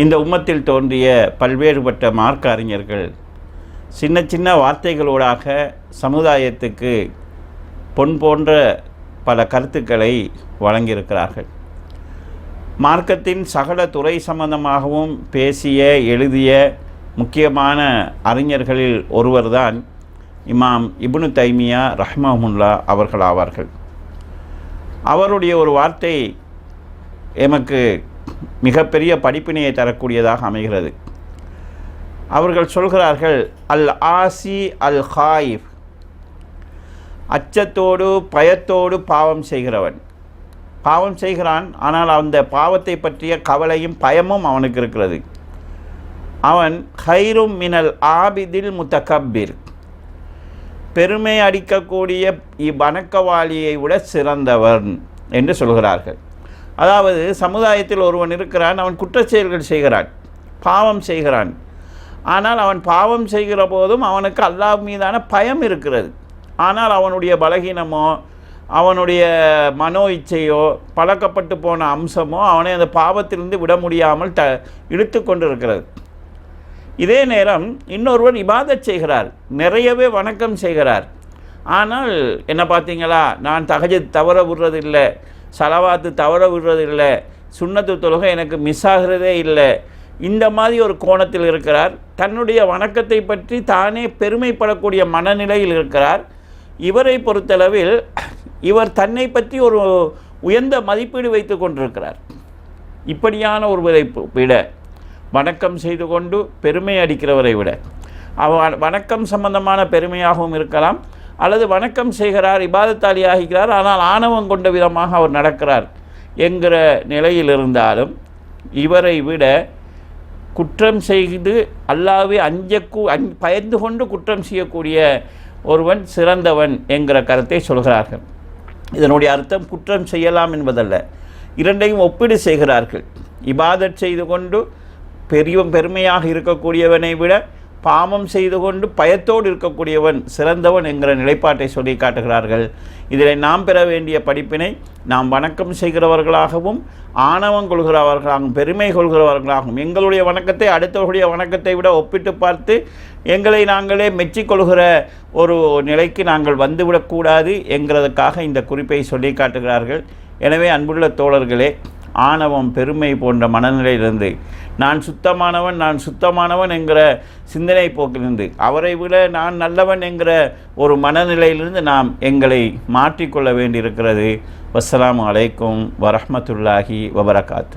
இந்த உம்மத்தில் தோன்றிய பல்வேறுபட்ட மார்க்க அறிஞர்கள் சின்ன சின்ன வார்த்தைகளூடாக சமுதாயத்துக்கு பொன் போன்ற பல கருத்துக்களை வழங்கியிருக்கிறார்கள். மார்க்கத்தின் சகல துறை சம்பந்தமாகவும் பேசிய எழுதிய முக்கியமான அறிஞர்களில் ஒருவர்தான் இமாம் இப்னு தைமியா ரஹ்மஹுல்லா அவர்கள் ஆவார்கள் அவருடைய ஒரு வார்த்தை எமக்கு மிகப்பெரிய படிப்பினையை தரக்கூடியதாக அமைகிறது. அவர்கள் சொல்கிறார்கள் அல் ஆசி அல் ஹாயிஃப் அச்சத்தோடு பயத்தோடு பாவம் செய்கிறவன். பாவம் செய்கிறான் ஆனால் அந்த பாவத்தை பற்றிய கவலையும் பயமும் அவனுக்கு இருக்கிறது. அவன் ஹைரும் மினல் ஆபிதில் முத்தகப்பிர். பெருமை அடிக்கக்கூடிய இவ்வணக்கவாளியை விட சிறந்தவன் என்று சொல்கிறார்கள். அதாவது சமுதாயத்தில் ஒருவன் இருக்கிறான் அவன் குற்றச்செயல்கள் செய்கிறான் பாவம் செய்கிறான். ஆனால் அவன் பாவம் செய்கிற போதும் அவனுக்கு அல்லாஹ் மீதான பயம் இருக்கிறது. ஆனால் அவனுடைய பலகீனமோ அவனுடைய மனோ இச்சையோ பழக்கப்பட்டு போன அம்சமோ அவனை அந்த பாவத்திலிருந்து விட முடியாமல் த இழுத்து கொண்டிருக்கிறது. இதே நேரம் இன்னொருவன் இபாதத் செய்கிறார் நிறையவே வணக்கம் செய்கிறார். ஆனால் என்ன பார்த்தீங்களா நான் தகஜ தவற விடுறதில்லை. சலவாத்து தவற விடுறதில்லை சுண்ணத்து தொழுகை எனக்கு மிஸ் ஆகிறதே இல்லை. இந்த மாதிரி ஒரு கோணத்தில் இருக்கிறார். தன்னுடைய வணக்கத்தை பற்றி தானே பெருமைப்படக்கூடிய மனநிலையில் இருக்கிறார். இவரை பொறுத்தளவில் இவர் தன்னை பற்றி ஒரு உயர்ந்த மதிப்பீடு வைத்து கொண்டிருக்கிறார். இப்படியான ஒருவரை விட வணக்கம் செய்து கொண்டு பெருமை அடிக்கிறவரை விட. அவ வணக்கம் சம்பந்தமான பெருமையாகவும் இருக்கலாம். அல்லது வணக்கம் செய்கிறார் இபாதத்தாளி ஆகிறார் ஆனால் ஆணவம் கொண்ட விதமாக அவர் நடக்கிறார் என்கிற நிலையில் இருந்தாலும் இவரை விட குற்றம் செய்து அல்லாவே அஞ்சக்கூ அஞ் பயந்து கொண்டு குற்றம் செய்யக்கூடிய ஒருவன் சிறந்தவன் என்கிற கருத்தை சொல்கிறார்கள். இதனுடைய அர்த்தம் குற்றம் செய்யலாம் என்பதல்ல. இரண்டையும் ஒப்பீடு செய்கிறார்கள். இபாதத் செய்து கொண்டு பெரிய பெருமையாக இருக்கக்கூடியவனை விட பாமம் செய்து கொண்டு பயத்தோடு இருக்கக்கூடியவன் சிறந்தவன் என்கிற நிலைப்பாட்டை சொல்லி காட்டுகிறார்கள். இதில் நாம் பெற வேண்டிய படிப்பினை நாம் வணக்கம் செய்கிறவர்களாகவும் ஆணவம் கொள்கிறவர்களாகவும் பெருமை கொள்கிறவர்களாகவும் எங்களுடைய வணக்கத்தை அடுத்தவர்களுடைய வணக்கத்தை விட ஒப்பிட்டு பார்த்து எங்களை நாங்களே மெச்சிக்கொள்கிற ஒரு நிலைக்கு நாங்கள் வந்துவிடக்கூடாது என்கிறதுக்காக இந்த குறிப்பை சொல்லி காட்டுகிறார்கள். எனவே அன்புள்ள தோழர்களே ஆணவம் பெருமை போன்ற மனநிலையிலிருந்து நான் சுத்தமானவன் நான் சுத்தமானவன் என்கிற சிந்தனை போக்கிலிருந்து அவரை விட நான் நல்லவன் என்கிற ஒரு மனநிலையிலிருந்து நாம் எங்களை மாற்றிக்கொள்ள வேண்டியிருக்கிறது. வசலாம் அலைக்கும் வரமத்துல்லாஹி வபரகாத்